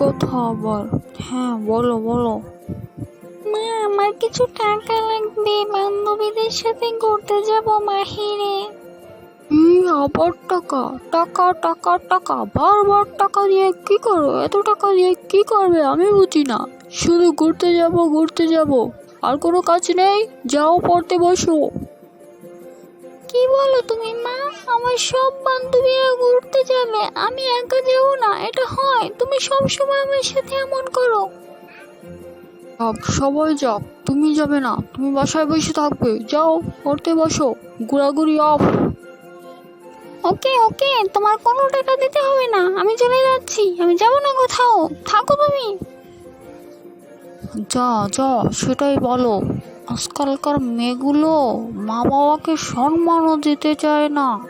আবার হ্যাঁ বলো বলো। মা আমার কিছু টাকা লাগবে। বান্ধবীদের সাথে ঘুরতে যাব মাহিরে। ই আবার টাকা? টাকা টাকা টাকা। বারবার টাকা দিয়ে কি করো? এত টাকা দিয়ে কি করবে? আমি বুঝি না। শুধু ঘুরতে যাব ঘুরতে যাব। আর কোনো কাজ নেই? যাও পড়তে বসো। কি বলো তুমি মা? আমার সব বান্ধবীরা ঘুরতে যাবে আমি একা যাব না এটা হয়। তুমি সব সময় আমার সাথে এমন করো। যাক সবাই যাক তুমি যাবে না। তুমি বাসায় বসে থাকবে। যাও পড়তে বসো। ঘোরাঘুরি অফ। ওকে ওকে তোমার কোনো টাকা দিতে হবে না। আমি চলে যাচ্ছি। আমি যাব না কোথাও। থাকো তুমি। যা যা সেটাই বলো। আজকালকার মেয়েগুলো মা বাবাকে সম্মানও দিতে চায় না।